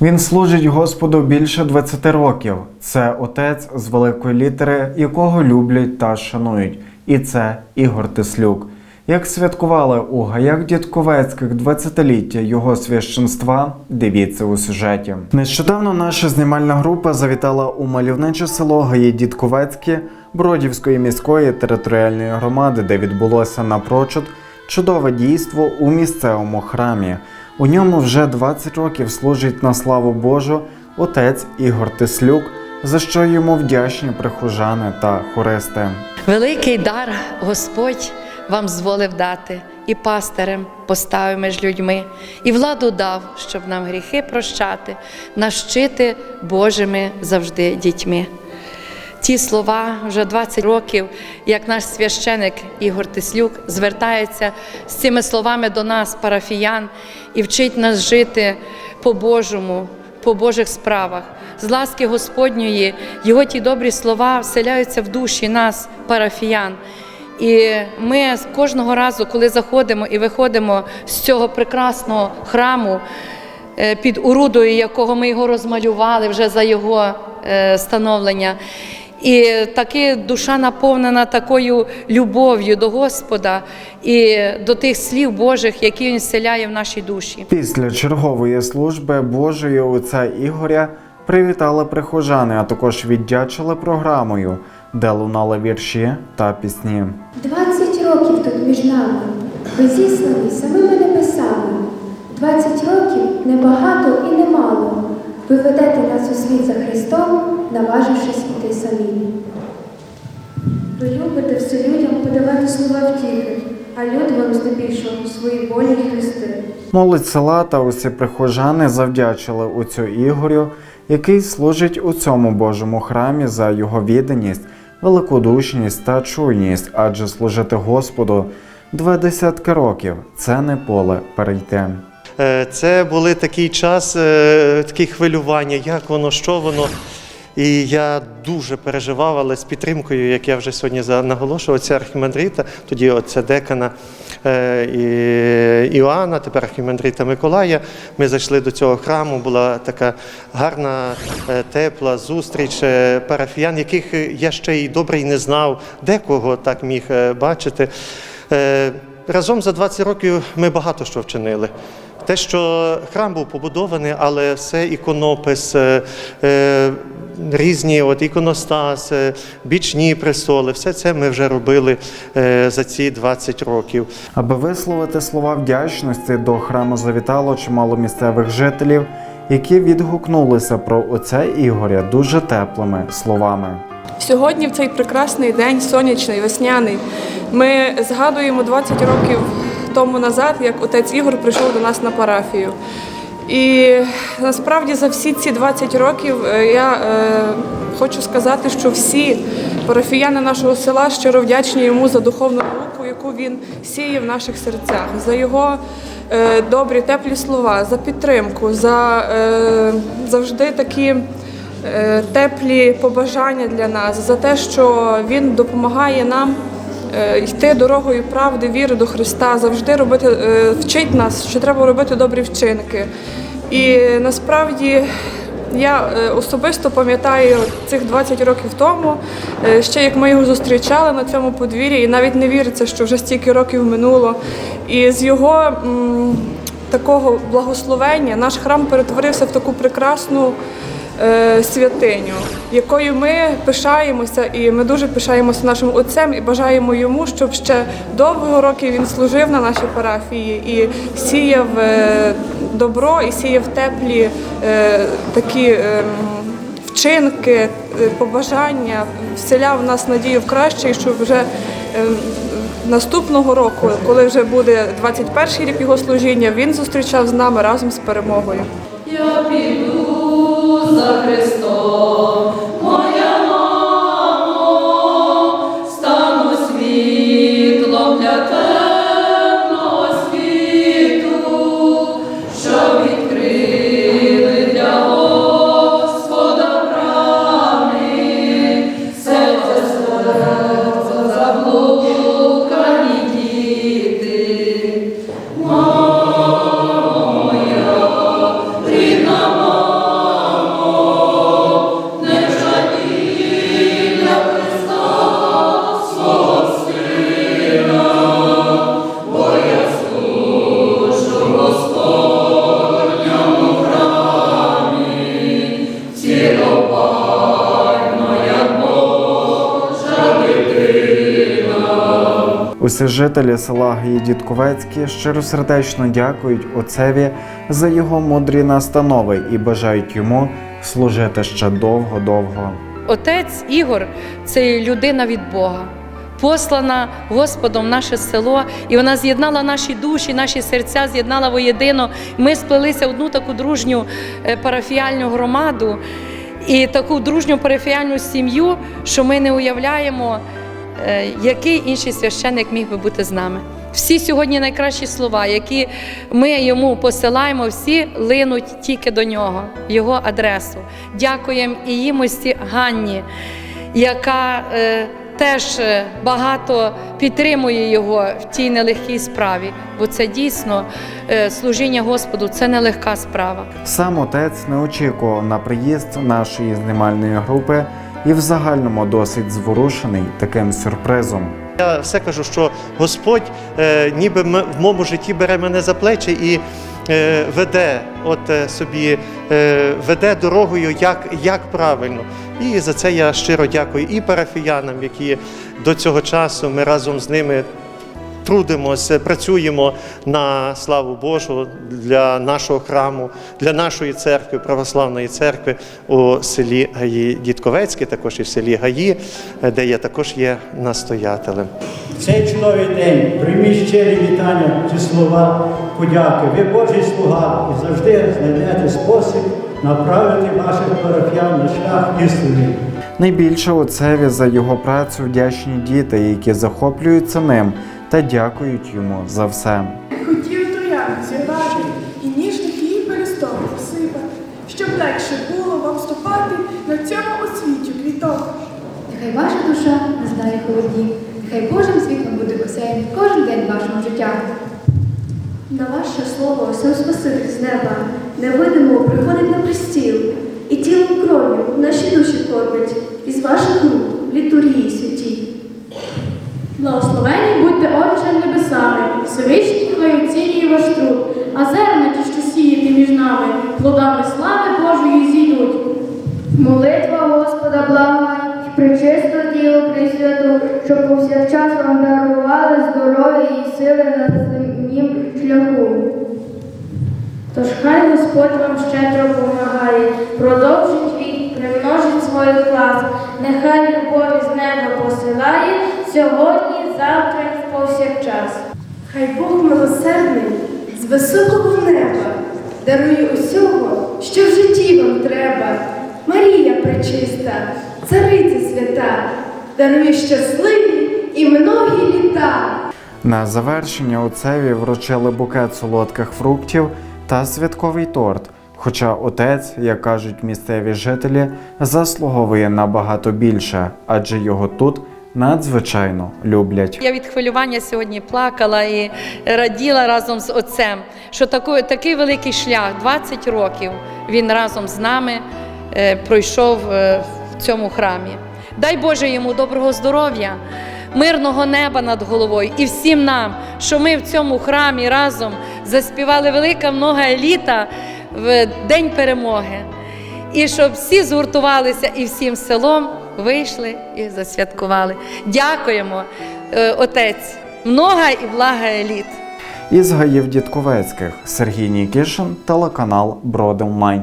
Він служить Господу більше 20 років. Це отець з великої літери, якого люблять та шанують. І це Ігор Теслюк. Як святкували у гаях Дідковецьких 20-ліття його священства, дивіться у сюжеті. Нещодавно наша знімальна група завітала у мальовниче село Гаї Дідковецькі Бродівської міської територіальної громади, де відбулося напрочуд чудове дійство у місцевому храмі. У ньому вже 20 років служить на славу Божу отець Ігор Теслюк, за що йому вдячні прихожани та хористи. Великий дар Господь вам зволив дати, і пастирем поставив між людьми, і владу дав, щоб нам гріхи прощати, нащити Божими завжди дітьми. Ті слова вже 20 років, як наш священик Ігор Тислюк звертається з цими словами до нас, парафіян, і вчить нас жити по-божому, по Божих справах. З ласки Господньої його ті добрі слова вселяються в душі нас, парафіян. І ми кожного разу, коли заходимо і виходимо з цього прекрасного храму, е, під урудою, якого ми його розмалювали вже за його е, становлення. І таки душа наповнена такою любов'ю до Господа і до тих слів Божих, які він вселяє в нашій душі. Після чергової служби Божої отця Ігоря привітали прихожани, а також віддячили програмою, де лунали вірші та пісні. 20 років тут між нами, ви зіслані самими небесами. 20 років небагато і немало. Ви ведете нас у світ за Христом, наважившись іти самі. Ви любите все людям подавати слова втіхи, а люди вам здебільшого свої болі й хрести. Молодь села та усі прихожани завдячили отцю Ігорю, який служить у цьому Божому храмі за його відданість, великодушність та чуйність, адже служити Господу два десятки років це не поле перейти. Е, Це були такий час, е, такі хвилювання, як воно, що воно. І я дуже переживав, але з підтримкою, як я вже сьогодні наголошував, отця архімандрита, тоді отця декана е, Іоанна, тепер архімандрита Миколая. Ми зайшли до цього храму, була така гарна, тепла зустріч парафіян, яких я ще й добре й не знав, декого так міг бачити. Разом за 20 років ми багато що вчинили. Те, що храм був побудований, але все іконопис, е, е, різні от іконостас, е, бічні престоли, все це ми вже робили е, за ці 20 років. Аби висловити слова вдячності до храму завітало чимало місцевих жителів, які відгукнулися про отця Ігоря дуже теплими словами. Сьогодні, в цей прекрасний день, сонячний, весняний, ми згадуємо 20 років тому назад, як отець Ігор прийшов до нас на парафію. І насправді за всі ці 20 років е, я е, хочу сказати, що всі парафіяни нашого села щиро вдячні йому за духовну науку, яку він сіє в наших серцях, за його е, добрі, теплі слова, за підтримку, за е, завжди такі е, теплі побажання для нас, за те, що він допомагає нам йти дорогою правди, віри до Христа, завжди робити, е, вчить нас, що треба робити добрі вчинки. І насправді я е, особисто пам'ятаю цих 20 років тому, е, ще як ми його зустрічали на цьому подвір'ї, і навіть не віриться, що вже стільки років минуло. І з його такого благословення наш храм перетворився в таку прекрасну е, святиню, якою ми пишаємося, і ми дуже пишаємося нашим отцем і бажаємо йому, щоб ще довго років він служив на нашій парафії і сіяв е, добро, і сіяв теплі е, такі. е, Вчинки, е, побажання вселяв нас надію в краще, і щоб вже е, наступного року, коли вже буде 21-й рік його служіння, він зустрічав з нами разом з перемогою. Я піду світлом для темного Усі жителі села Гаї-Дідковецькі щиросердечно дякують отцеві за його мудрі настанови і бажають йому служити ще довго-довго. Отець Ігор це людина від Бога, послана Господом в наше село, і вона з'єднала наші душі, наші серця, з'єднала воєдино. Ми сплелися в одну таку дружню е, парафіальну громаду і таку дружню парафіальну сім'ю, що ми не уявляємо, який інший священник міг би бути з нами. Всі сьогодні найкращі слова, які ми йому посилаємо, всі линуть тільки до нього, його адресу. Дякуємо і їмості Ганні, яка е, теж е, багато підтримує його в тій нелегкій справі, бо це дійсно е, служіння Господу, це нелегка справа. Сам отець не очікував на приїзд нашої знімальної групи і в загальному досить зворушений таким сюрпризом. Я все кажу, що Господь е, ніби в моєму житті бере мене за плечі і е, веде от е, собі, е, веде дорогою, як, як правильно. І за це я щиро дякую і парафіянам, які до цього часу ми разом з ними трудимося, працюємо на славу Божу для нашого храму, для нашої церкви, православної церкви у селі Гаї Дідковецьке, також і в селі Гаї, де я також є настоятелем. Цей чудовий день прийміть щирі вітання чи слова подяки. Ви Божий слуга і завжди знайдете спосіб направити ваших парафіян на шлях істини. Найбільше отцеві за його працю вдячні діти, які захоплюються ним та дякують йому за все. Хотів троян зірвати і ніжних її пересток засипати, щоб легше було вам ступати на цьому освіті квіток. Нехай ваша душа не знає холодів, нехай Божим світлом буде осяян кожен день вашого життя. На ваше слово сам Спаситель з неба невидимо приходить на престіл, і тілом кров'ю наші душі кормить, із ваших рук Всевишній хай оцінює ваш труд, а зерна ті, що сієте між нами, плодами слави Божої зійдуть. Молитва Господа блага і причисто тіло Пресвяту, щоб повсякчас вам дарували здоров'я і сили на земнім шляху. Тож хай Господь вам щедро помагає, продовжить вік, примножить своїх лас, нехай любові з неба посилає сьогодні, завтра і повсякчас. Хай Бог милосердний з високого неба дарує усього, що в житті вам треба. Марія пречиста, цариця свята, дарує щасливі і многі літа. На завершення отцеві вручили букет солодких фруктів та святковий торт. Хоча отець, як кажуть місцеві жителі, заслуговує набагато більше, адже його тут надзвичайно люблять. Я від хвилювання сьогодні плакала і раділа разом з отцем, що такий, такий великий шлях, 20 років, він разом з нами е, пройшов е, в цьому храмі. Дай Боже йому доброго здоров'я, мирного неба над головою і всім нам, що ми в цьому храмі разом заспівали велика много літа в День перемоги. І щоб всі згуртувалися і всім селом вийшли і засвяткували. Дякуємо, е, отець, много і блага еліт. Із гаїв Дідковецьких Сергій Нікішин, телеканал Бродилмайн.